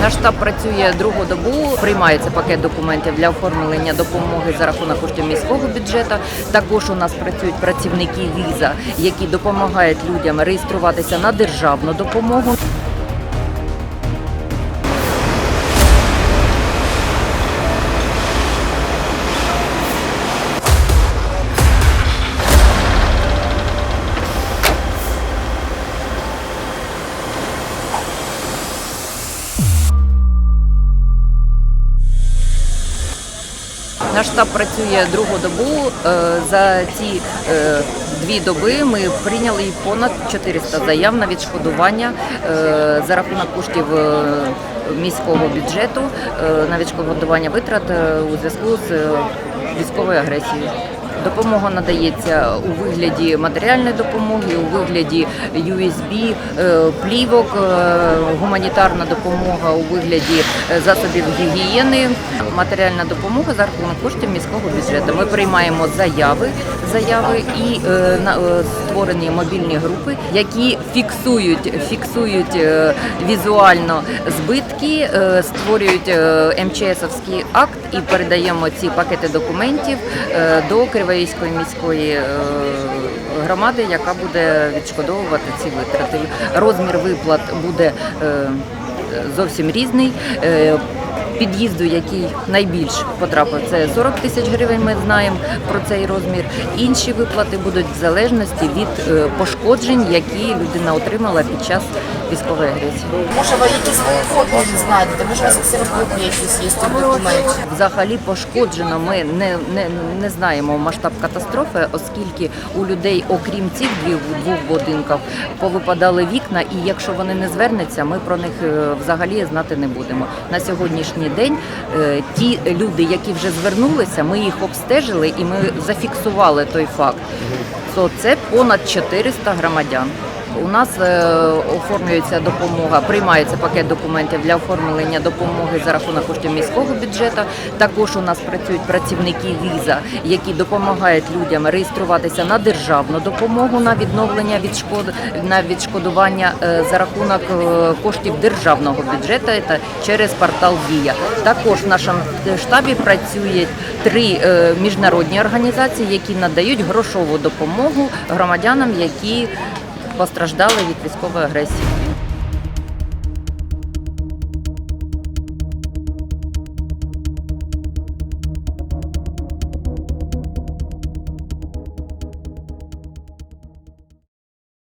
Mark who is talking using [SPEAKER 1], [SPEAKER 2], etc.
[SPEAKER 1] Наш штаб працює другу добу. Приймається пакет документів для оформлення допомоги за рахунок коштів міського бюджету. Також у нас працюють працівники віза, які допомагають людям реєструватися на державну допомогу. Наш штаб працює другу добу. Е, За ці е, дві доби ми прийняли понад 400 заяв на відшкодування е, за рахунок коштів міського бюджету на відшкодування витрат у зв'язку з військовою агресією. Допомога надається у вигляді матеріальної допомоги, у вигляді USB, е, плівок, е, гуманітарна допомога у вигляді е, засобів гігієни, матеріальна допомога за рахунок коштів міського бюджету. Ми приймаємо заяви, заяви і створені мобільні групи, які фіксують, фіксують візуально збитки, створюють МЧСовський акт і передаємо ці пакети документів до Кривоїської міської е, громади, яка буде відшкодовувати ці витрати. Розмір виплат буде е, зовсім різний. Під'їзду, який найбільш потрапив, це 40 тисяч гривень. Ми знаємо про цей розмір. Інші виплати будуть в залежності від е, пошкоджень, які людина отримала під час військової агресії.
[SPEAKER 2] Може, ви якісь виходи знайдете, може, у вас якісь є.
[SPEAKER 1] Взагалі пошкоджено ми не, не, не знаємо масштаб катастрофи, оскільки у людей, окрім цих двох, двох будинків, повипадали вікна, і якщо вони не звернуться, ми про них е, взагалі знати не будемо. На сьогоднішній день е, ті люди, які вже звернулися, ми їх обстежили і ми зафіксували той факт. То це понад 400 громадян. У нас е, оформлюється допомога, приймається пакет документів для оформлення допомоги за рахунок коштів міського бюджету. Також у нас працюють працівники віза, які допомагають людям реєструватися на державну допомогу на відновлення відшкод на відшкодування е, за рахунок е, коштів державного бюджету та через портал Дія. Також в нашому штабі працюють три міжнародні організації, які надають грошову допомогу громадянам, які постраждали від військової агресії.